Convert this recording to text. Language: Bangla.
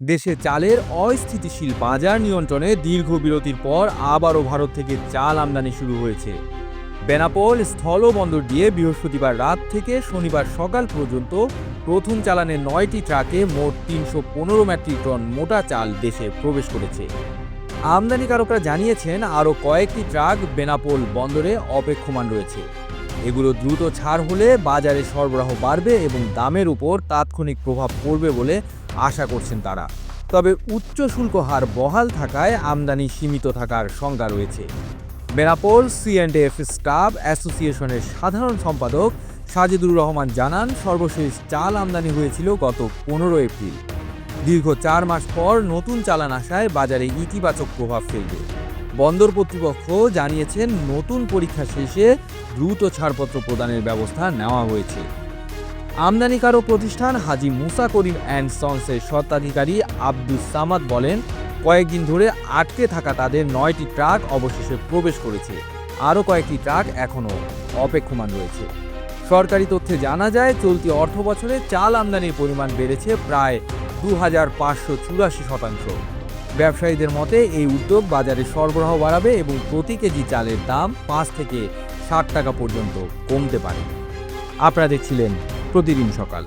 দেশে চালের অস্থিতিশীল বাজার নিয়ন্ত্রণে দীর্ঘ বিরতির পর আবারও ভারত থেকে চাল আমদানি শুরু হয়েছে। বেনাপোল স্থলবন্দর দিয়ে বৃহস্পতিবার রাত থেকে শনিবার সকাল পর্যন্ত প্রথম চালানে নয়টি ট্রাকে মোট তিনশো পনেরো মেট্রিক টন মোটা চাল দেশে প্রবেশ করেছে। আমদানিকারকরা জানিয়েছেন, আরও কয়েকটি ট্রাক বেনাপোল বন্দরে অপেক্ষমান রয়েছে। এগুলো দ্রুত ছাড় হলে বাজারে সরবরাহ বাড়বে এবং দামের উপর তাৎক্ষণিক প্রভাব পড়বে বলে আশা করছেন তারা। তবে উচ্চ শুল্ক হার বহাল থাকায় আমদানি সীমিত থাকার শঙ্কা রয়েছে। Benapole C and F staff অ্যাসোসিয়েশনের সাধারণ সম্পাদক সাজিদুর রহমান জানান, সর্বশেষ চাল আমদানি হয়েছিল গত পনেরো এপ্রিল। দীর্ঘ চার মাস পর নতুন চালান আসায় বাজারে ইতিবাচক প্রভাব ফেলবে। বন্দর কর্তৃপক্ষ জানিয়েছেন, নতুন পরীক্ষা শেষে দ্রুত ছাড়পত্র প্রদানের ব্যবস্থা নেওয়া হয়েছে। আমদানিকারক প্রতিষ্ঠান হাজি মুসা করিম অ্যান্ড সন্সের স্বত্বাধিকারী আব্দুস সামাদ বলেন, কয়েকদিন ধরে আটকে থাকা তাদের নয়টি ট্রাক অবশেষে প্রবেশ করেছে। আরও কয়েকটি ট্রাক এখনও অপেক্ষমান রয়েছে। সরকারি তথ্যে জানা যায়, চলতি অর্থ বছরে চাল আমদানির পরিমাণ বেড়েছে প্রায় দু হাজার পাঁচশো চুরাশি শতাংশ। ব্যবসায়ীদের মতে, এই উদ্যোগ বাজারে সরবরাহ বাড়াবে এবং প্রতি কেজি চালের দাম পাঁচ থেকে ষাট টাকা পর্যন্ত কমতে পারে। আপনারা দেখছিলেন প্রতিদিন সকাল।